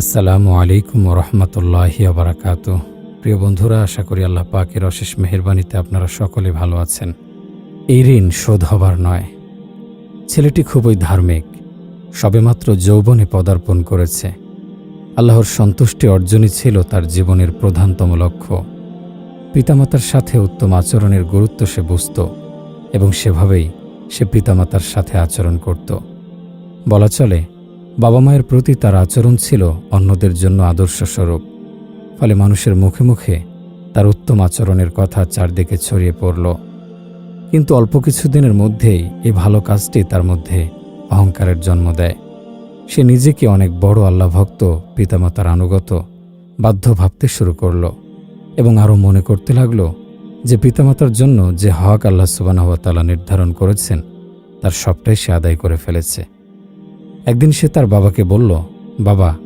আসসালামু আলাইকুম রহমতুল্লাহি আবরাকাত প্রিয় বন্ধুরা, আশা করি আল্লাহ পাকের অশেষ মেহেরবানিতে আপনারা সকলে ভালো আছেন। এই ঋণ শোধ হবার নয়। ছেলেটি খুবই ধার্মিক, সবেমাত্র যৌবনে পদার্পণ করেছে। আল্লাহর সন্তুষ্টি অর্জনই ছিল তার জীবনের প্রধানতম লক্ষ্য। পিতামাতার সাথে উত্তম আচরণের গুরুত্ব সে বুঝত এবং সেভাবেই সে পিতামাতার সাথে আচরণ করত। বলা চলে বাবা মায়ের প্রতি তার আচরণ ছিল অন্যদের জন্য আদর্শস্বরূপ ফলে মানুষের মুখে মুখে তার উত্তম আচরণের কথা চারদিকে ছড়িয়ে পড়ল। কিন্তু অল্প কিছুদিনের মধ্যেই এই ভালো কাজটি তার মধ্যে অহংকারের জন্ম দেয়। সে নিজেকে অনেক বড় আল্লাহ ভক্ত, পিতামাতার আনুগত বাধ্য ভাবতে শুরু করল এবং আরও মনে করতে লাগল যে পিতামাতার জন্য যে হক আল্লাহ সুবানাহতালা নির্ধারণ করেছেন, তার সবটাই সে আদায় করে ফেলেছে। একদিন সে তার বাবাকে বলল, বাবা,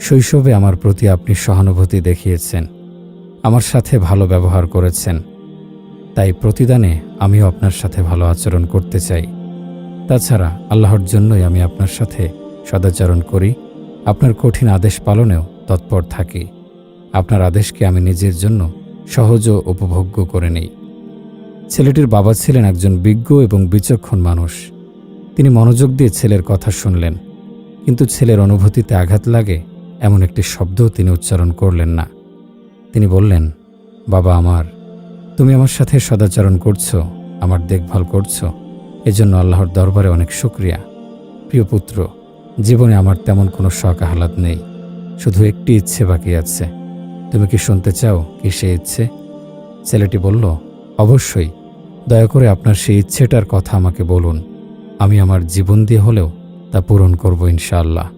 শৈশবে আমার প্রতি আপনি সহানুভূতি দেখিয়েছেন, আমার সাথে ভালো ব্যবহার করেছেন। তাই প্রতিদানে আমিও আপনার সাথে ভালো আচরণ করতে চাই। তাছাড়া আল্লাহর জন্যই আমি আপনার সাথে সদাচরণ করি। আপনার কঠিন আদেশ পালনেও তৎপর থাকি। আপনার আদেশকে আমি নিজের জন্য সহজ ও উপভোগ্য করে নেই। ছেলেটির বাবা ছিলেন একজন বিজ্ঞ এবং বিচক্ষণ মানুষ। তিনি মনোযোগ দিয়ে ছেলের কথা শুনলেন, কিন্তু ছেলের অনুভূতিতে আঘাত লাগে এমন একটি শব্দও তিনি উচ্চারণ করলেন না। তিনি বললেন, বাবা আমার, তুমি আমার সাথে সদাচরণ করছ, আমার দেখভাল করছ, এজন্য আল্লাহর দরবারে অনেক শুক্রিয়া। প্রিয় পুত্র, জীবনে আমার তেমন কোনো শখ আহ্লাদ নেই, শুধু একটি ইচ্ছে বাকি আছে। তুমি কি শুনতে চাও কি সে ইচ্ছে? ছেলেটি বলল, অবশ্যই, দয়া করে আপনার সেই ইচ্ছেটার কথা আমাকে বলুন। আমি আমার জীবন দিয়ে হলেও তা পূরণ করব ইনশাআল্লাহ।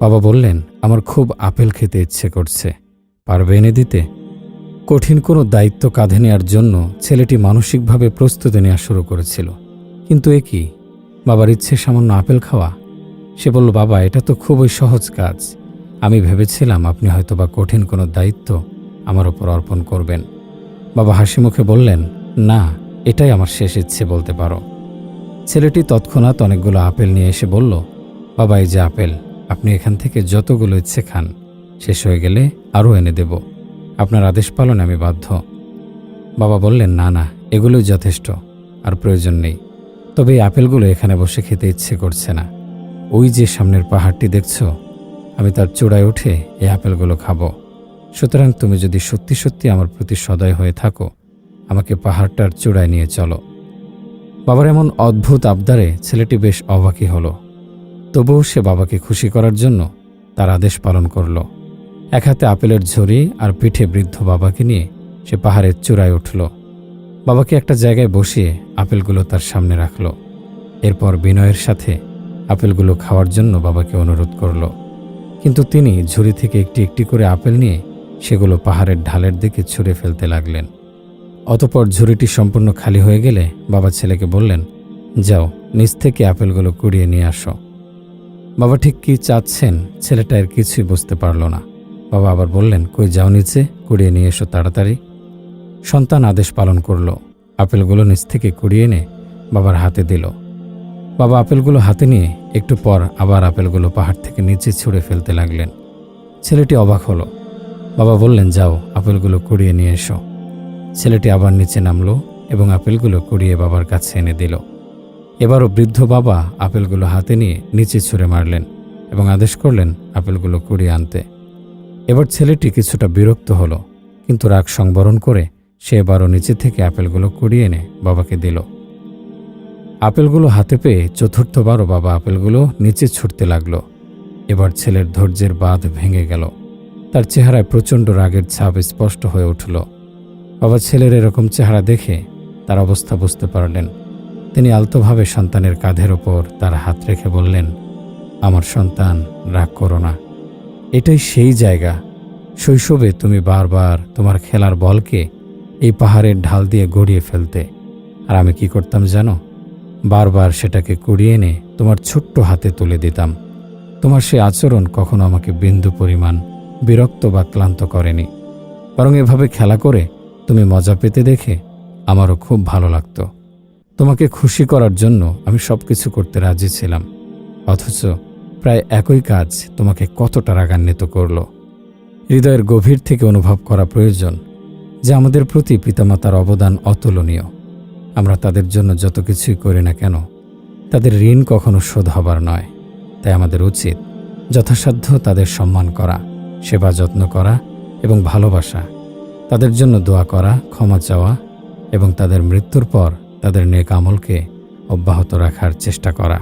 বাবা বললেন, আমার খুব আপেল খেতে ইচ্ছে করছে। পারবে এনে দিতে? কঠিন কোনো দায়িত্ব কাঁধে নেওয়ার জন্য ছেলেটি মানসিকভাবে প্রস্তুতি নেওয়া শুরু করেছিল। কিন্তু এ কি? বাবার ইচ্ছে সামান্য আপেল খাওয়া? সে বলল, বাবা, এটা তো খুবই সহজ কাজ। আমি ভেবেছিলাম আপনি হয়তো বা কঠিন কোনো দায়িত্ব আমার ওপর অর্পণ করবেন। বাবা হাসি মুখে বললেন, না, এটাই আমার শেষ ইচ্ছে বলতে পারো। ছেলেটি তৎক্ষণাৎ অনেকগুলো আপেল নিয়ে এসে বলল, বাবা, এই যে আপেল, আপনি এখান থেকে যতগুলো ইচ্ছে খান, শেষ হয়ে গেলে আরও এনে দেব। আপনার আদেশ পালনে আমি বাধ্য। বাবা বললেন, না না, এগুলোই যথেষ্ট, আর প্রয়োজন নেই। তবে এই আপেলগুলো এখানে বসে খেতে ইচ্ছে করছে না। ওই যে সামনের পাহাড়টি দেখছ, আমি তার চূড়ায় উঠে এই আপেলগুলো খাব। সুতরাং তুমি যদি সত্যি সত্যি আমার প্রতি সদয় হয়ে থাকো, আমাকে পাহাড়টার চূড়ায় নিয়ে চলো। বাবার এমন অদ্ভুত আবদারে ছেলেটি বেশ অবাকই হলো। তবুও সে বাবাকে খুশি করার জন্য তার আদেশ পালন করল। এক হাতে আপেলের ঝুড়ি আর পিঠে বৃদ্ধ বাবাকে নিয়ে সে পাহাড়ের চূড়ায় উঠল। বাবাকে একটা জায়গায় বসিয়ে আপেলগুলো তার সামনে রাখল। এরপর বিনয়ের সাথে আপেলগুলো খাওয়ার জন্য বাবাকে অনুরোধ করল। কিন্তু তিনি ঝুড়ি থেকে একটি একটি করে আপেল নিয়ে সেগুলো পাহাড়ের ঢালের দিকে ছুঁড়ে ফেলতে লাগলেন। অতপর ঝুড়িটি সম্পূর্ণ খালি হয়ে গেলে বাবা ছেলেকে বললেন, যাও, নিচ থেকে আপেলগুলো কুড়িয়ে নিয়ে আসো। বাবা ঠিক কি চাচ্ছেন ছেলেটা এর কিছুই বুঝতে পারল না। বাবা আবার বললেন, কই যাও নিচে, কুড়িয়ে নিয়ে এসো তাড়াতাড়ি। সন্তান আদেশ পালন করল। আপেলগুলো নিচ থেকে কুড়িয়ে এনে বাবার হাতে দিল। বাবা আপেলগুলো হাতে নিয়ে একটু পর আবার আপেলগুলো পাহাড় থেকে নিচে ছুঁড়ে ফেলতে লাগলেন। ছেলেটি অবাক হলো। বাবা বললেন, যাও, আপেলগুলো কুড়িয়ে নিয়ে এসো। ছেলেটি আবার নিচে নামলো এবং আপেলগুলো কুড়িয়ে বাবার কাছে এনে দিল। এবারও বৃদ্ধ বাবা আপেলগুলো হাতে নিয়ে নিচে ছুঁড়ে মারলেন এবং আদেশ করলেন আপেলগুলো কুড়িয়ে আনতে। এবার ছেলেটি কিছুটা বিরক্ত হলো, কিন্তু রাগ সংবরণ করে সে এবারও নিচে থেকে আপেলগুলো কুড়িয়ে এনে বাবাকে দিল। আপেলগুলো হাতে পেয়ে চতুর্থবারও বাবা আপেলগুলো নিচে ছুটতে লাগল। এবার ছেলের ধৈর্যের বাঁধ ভেঙে গেল। তার চেহারায় প্রচণ্ড রাগের ছাপ স্পষ্ট হয়ে উঠল। বাবা ছেলের এরকম চেহারা দেখে তার অবস্থা বুঝতে পারলেন। তিনি আলতোভাবে সন্তানের কাঁধের ওপর তার হাত রেখে বললেন, আমার সন্তান, রাগ করো না। এটাই সেই জায়গা। শৈশবে তুমি বারবার তোমার খেলার বলকে এই পাহাড়ের ঢাল দিয়ে গড়িয়ে ফেলতে। আর আমি কি করতাম জানো? বারবার সেটাকে কুড়িয়ে এনে তোমার ছোট্ট হাতে তুলে দিতাম। তোমার সে আচরণ কখনো আমাকে বিন্দু পরিমাণ বিরক্ত বা ক্লান্ত করেনি। বরং এভাবে খেলা করে তুমি মজা পেতে দেখে আমারও খুব ভালো লাগতো। তোমাকে খুশি করার জন্য আমি সব কিছু করতে রাজি ছিলাম, অথচ প্রায় একই কাজ তোমাকে কতটা রাগান্বিত করল। হৃদয়ের গভীর থেকে অনুভব করা প্রয়োজন যে আমাদের প্রতি পিতামাতার অবদান অতুলনীয়। আমরা তাদের জন্য যত কিছুই করি না কেন, তাদের ঋণ কখনো শোধ হবার নয়। তাই আমাদের উচিত যথাসাধ্য তাদের সম্মান করা, সেবা যত্ন করা এবং ভালোবাসা তাদের জন্য দোয়া করা, ক্ষমা চাওয়া এবং তাদের মৃত্যুর পর তাদের নেক আমলকে অব্যাহত রাখার চেষ্টা করা।